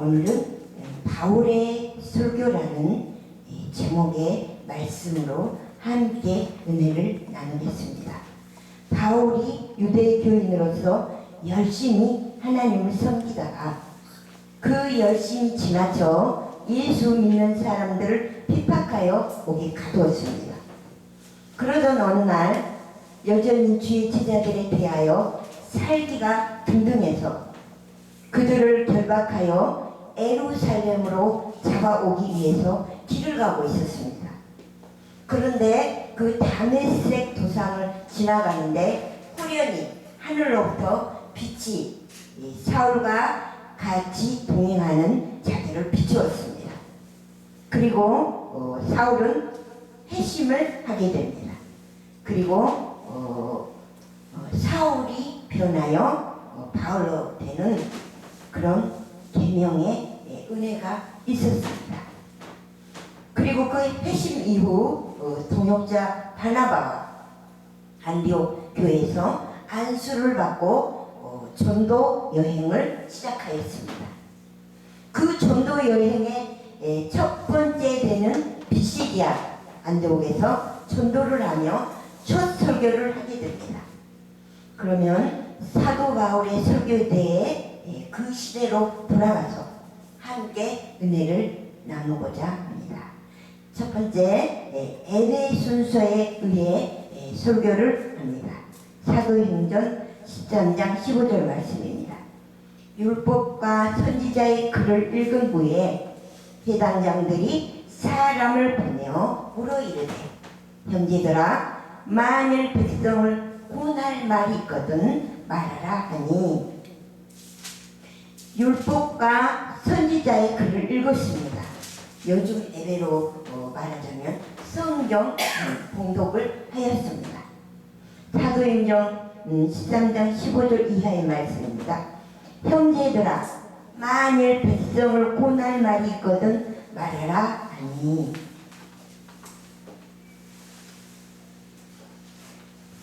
오늘은 바울의 설교라는 이 제목의 말씀으로 함께 은혜를 나누겠습니다. 바울이 유대교인으로서 열심히 하나님을 섬기다가 그 열심히 지나쳐 예수 믿는 사람들을 핍박하여 오게 가두었습니다. 그러던 어느 날 여전히 주의 제자들에 대하여 살기가 등등해서 그들을 결박하여 에루살렘으로 잡아오기 위해서 길을 가고 있었습니다. 그런데 그 다메섹 도상을 지나가는데 호련히 하늘로부터 빛이 이 사울과 같이 동행하는 자들을 비추었습니다. 그리고 어, 사울은 회심을 하게 됩니다. 그리고 어, 어, 사울이 변하여 어, 바울로 되는 그런 계명의 예, 은혜가 있었습니다. 그리고 그 회심 이후 어, 동역자 바나바와 안디옥 교회에서 안수를 받고 어, 전도 여행을 시작하였습니다. 그 전도 여행의 예, 첫 번째 되는 비시디아 안디옥에서 전도를 하며 첫 설교를 하게 됩니다. 그러면 사도 바울의 설교에 대해 예, 그 시대로 돌아가서 함께 은혜를 나누고자 합니다. 첫 번째 예, 에베 순서에 의해 예, 설교를 합니다. 사도행전 13장 15절 말씀입니다. 율법과 선지자의 글을 읽은 후에 해당장들이 사람을 보내어 물어 이르되 형제들아 만일 백성을 구원할 말이 있거든 말하라 하니 율법과 선지자의 글을 읽었습니다. 요즘 예배로 어, 말하자면 성경 봉독을 하였습니다. 사도행전 음, 13장 15절 이하의 말씀입니다. 형제들아 만일 백성을 고날 말이 있거든 말하라 하니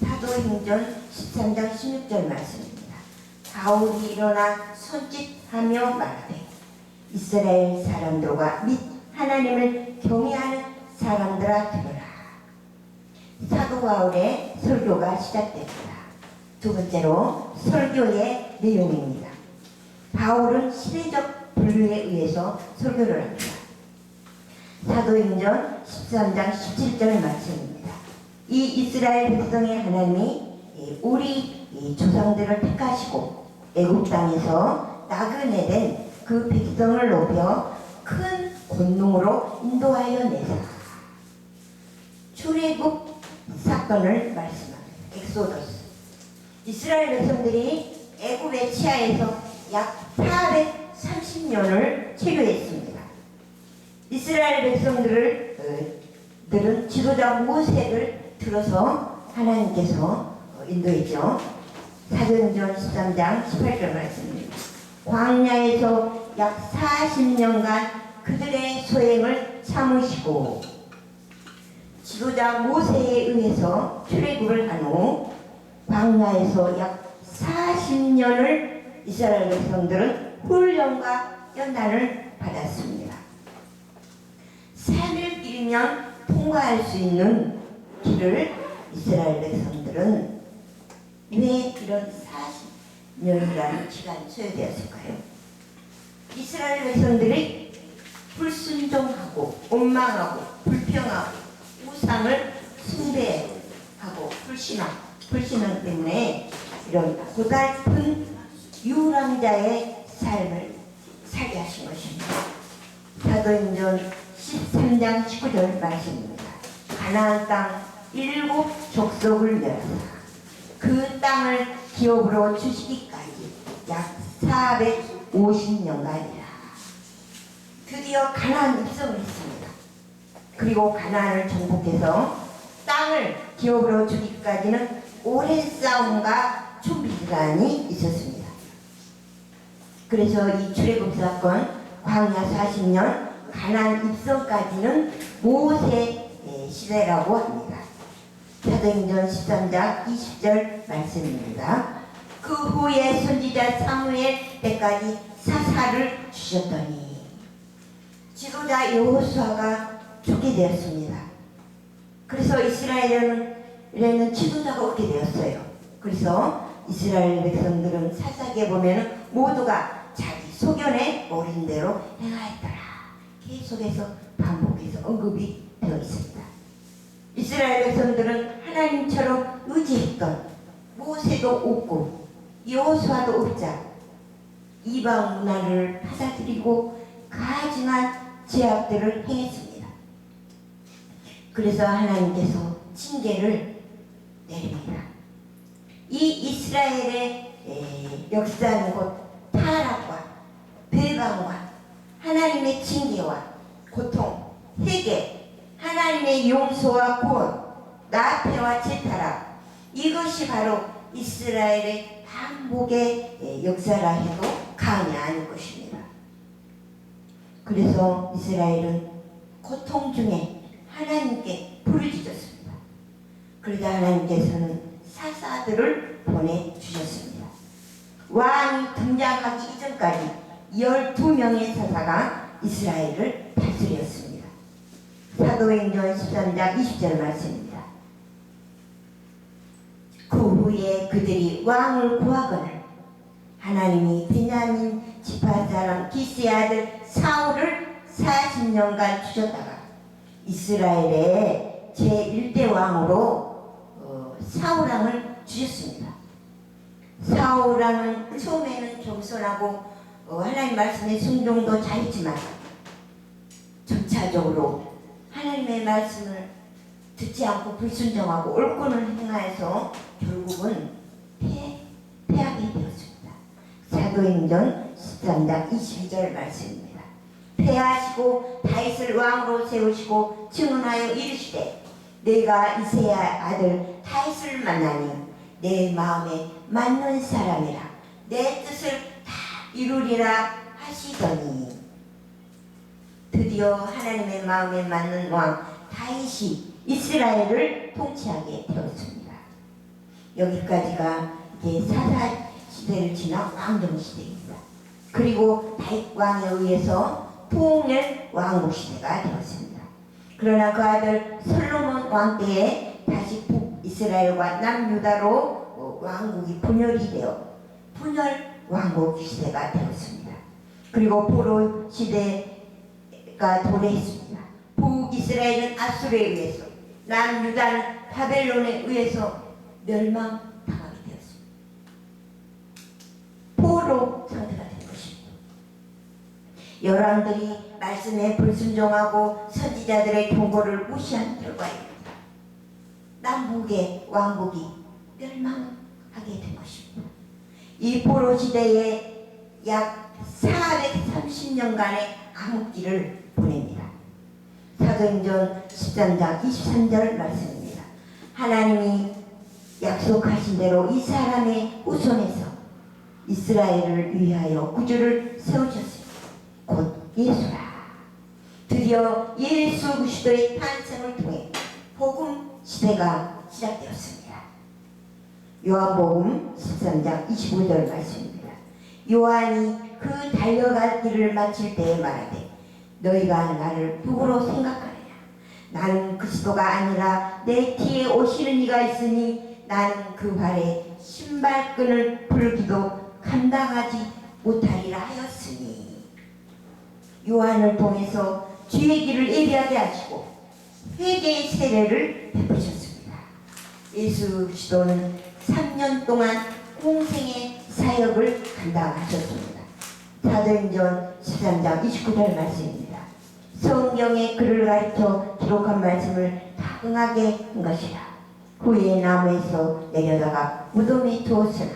사도행전 13장 16절 말씀입니다. 바울이 일어나 손짓하며 말하되 이스라엘 사람들과 및 하나님을 경외하는 사람들아 들으라. 사도 바울의 설교가 시작됩니다. 두 번째로 설교의 내용입니다. 바울은 시대적 분류에 의해서 설교를 합니다. 사도행전 13장 17절 말씀입니다. 이 이스라엘 백성의 하나님이 우리 조상들을 택하시고 애굽 땅에서 나그네 된 그 백성을 높여 큰 권능으로 인도하여 내사 출애굽 사건을 말씀합니다. 엑소더스 이스라엘 백성들이 애굽의 치하에서 약 430년을 체류했습니다. 이스라엘 백성들을 어, 지도자 모세를 들어서 하나님께서 어, 인도했죠. 사도행전 13장 18절 말씀입니다. 광야에서 약 40년간 그들의 소행을 참으시고 지도자 모세에 의해서 출애굽을 한 후 광야에서 약 40년을 이스라엘 백성들은 훈련과 연단을 받았습니다. 3일길이면 통과할 수 있는 길을 이스라엘 백성들은 왜 이런 40년이라는 시간이 소요되었을까요? 이스라엘 백성들이 불순종하고 원망하고 불평하고 우상을 숭배하고 불신앙, 불신앙 때문에 이런 고달픈 유랑자의 삶을 살게 하신 것입니다. 사도행전 13장 19절 말씀입니다. 가나안 땅 일곱 족속을 멸하사 그 땅을 기업으로 주시기까지 약 450년간이라. 드디어 가나안 입성을 했습니다. 그리고 가나안을 정복해서 땅을 기업으로 주기까지는 오랜 싸움과 준비 기간이 있었습니다. 그래서 이 출애굽 사건 광야 40년 가나안 입성까지는 모세 시대라고 합니다. 사도행전 13장 20절 말씀입니다. 그 후에 선지자 사무엘 때까지 사사를 주셨더니 지도자 여호수아가 죽게 되었습니다. 그래서 이스라엘에는 지도자가 없게 되었어요. 그래서 이스라엘 백성들은 사사기에 보면 모두가 자기 소견에 옳은 대로 행하였더라. 계속해서 반복해서 언급이 되어 있습니다. 이스라엘 백성들은 하나님처럼 의지했던 모세도 없고 여호수아도 없자 이방 문화를 받아들이고 가증한 제약들을 행했습니다. 그래서 하나님께서 징계를 내립니다. 이 이스라엘의 에, 역사는 곧 타락과 배반과 하나님의 징계와 고통, 회개, 하나님의 용서와 구원, 나태와 재타락 이것이 바로 이스라엘의 반복의 에, 역사라 해도 과언이 아닐 것입니다. 그래서 이스라엘은 고통 중에 하나님께 부르짖었습니다. 그러자 하나님께서는 사사들을 보내주셨습니다. 왕이 등장하기 이전까지 12명의 사사가 이스라엘을 다스렸습니다. 사도행전 13장 20절 말씀입니다. 그 후에 그들이 왕을 구하거늘 하나님이 베냐민 지파 사람 기스의 아들 사울을 40년간 주셨다가 이스라엘의 제1대 왕으로 어, 사울왕을 주셨습니다. 사울왕은 처음에는 겸손하고 어, 하나님 말씀에 순종도 잘했지만 점차적으로 하나님의 말씀을 듣지 않고 불순종하고 옳고는 행하여서 결국은 패, 패하게 되었습니다. 사도행전 13장 22절 말씀입니다. 패하시고 다윗을 왕으로 세우시고 증언하여 이르시되 내가 이세야 아들 다윗을 만나니 내 마음에 맞는 사람이라 내 뜻을 다 이루리라 하시더니 드디어 하나님의 마음에 맞는 왕 다윗이 이스라엘을 통치하게 되었습니다. 여기까지가 이제 사사 시대를 지나 왕정 시대입니다. 그리고 다윗 왕에 의해서 통일 왕국 시대가 되었습니다. 그러나 그 아들 솔로몬 왕 때에 다시 북이스라엘과 남유다로 어, 왕국이 분열이 되어 분열 왕국 시대가 되었습니다. 그리고 포로 시대가 도래했습니다. 북이스라엘은 아수르에 의해서 남유다는 바벨론에 의해서 멸망당하게 되었습니다. 포로 상태가 된 것입니다. 여러분들이 말씀에 불순종하고 선지자들의 경고를 무시한 결과입니다. 남북의 왕국이 멸망하게 된 것입니다. 이 포로 시대에 약 430년간의 암흑기를 보냅니다. 사도행전 13장 23절 말씀입니다. 하나님이 약속하신 대로 이 사람의 후손에서 이스라엘을 위하여 구주를 세우셨습니다. 곧 예수라. 드디어 예수 그리스도의 탄생을 통해 복음 시대가 시작되었습니다. 요한복음 13장 25절 말씀입니다. 요한이 그 달려갈 길을 마칠 때에 말하되 너희가 나를 누구로 생각하느냐 나는 그리스도가 아니라 내 뒤에 오시는 이가 있으니 나는 그 발에 신발끈을 풀기도 감당하지 못하리라 하였으니 요한을 통해서 주의 길을 예비하게 하시고 회개의 세례를 베푸셨습니다. 예수 그리스도는 3년 동안 공생의 사역을 감당하셨습니다. 사도행전 13장 29절 말씀입니다. 성경의 글을 가르쳐 기록한 말씀을 다 응하게 한 것이라. 후에 나무에서 내려다가 무덤에 두었으나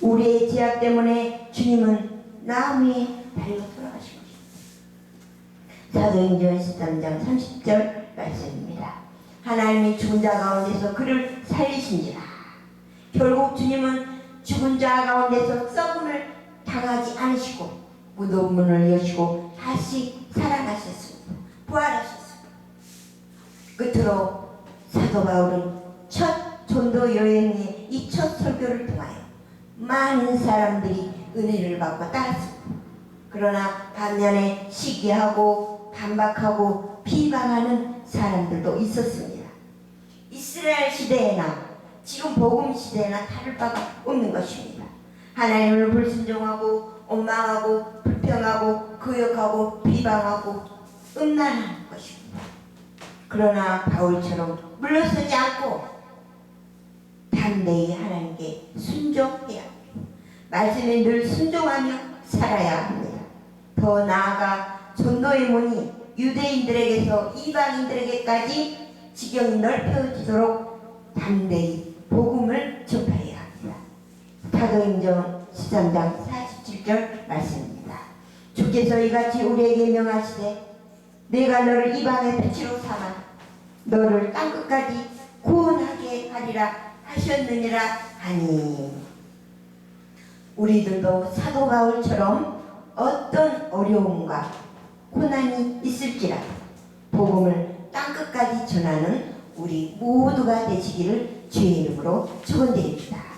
우리의 죄악 때문에 주님은 나무에 달려 돌아가신 것입니다. 사도행전 13장 30절 말씀입니다. 하나님이 죽은 자 가운데서 그를 살리신지라. 결국 주님은 죽은 자 가운데서 썩음을 당하지 않으시고 무덤 문을 여시고 다시 살아나셨습니다. 부활하셨습니다. 끝으로 사도 바울은 설교를 통하여 많은 사람들이 은혜를 받고 따랐습니다. 그러나 반면에 시기하고 반박하고 비방하는 사람들도 있었습니다. 이스라엘 시대에나 지금 복음 시대에나 다를 바가 없는 것입니다. 하나님을 불순종하고 원망하고 불평하고 거역하고 비방하고 음란하는 것입니다. 그러나 바울처럼 물러서지 않고 담대히 하나님께 순종해야 합니다. 말씀에 늘 순종하며 살아야 합니다. 더 나아가 전도의 문이 유대인들에게서 이방인들에게까지 지경이 넓혀지도록 담대히 복음을 전파해야 합니다. 사도행전 13장 47절 말씀입니다. 주께서 이같이 우리에게 명하시되 내가 너를 이방의 빛으로 삼아 너를 땅끝까지 구원하게 하리라 하셨느니라 하니 우리들도 사도 바울처럼 어떤 어려움과 고난이 있을지라도 복음을 땅끝까지 전하는 우리 모두가 되시기를 주의 이름으로 축원드립니다.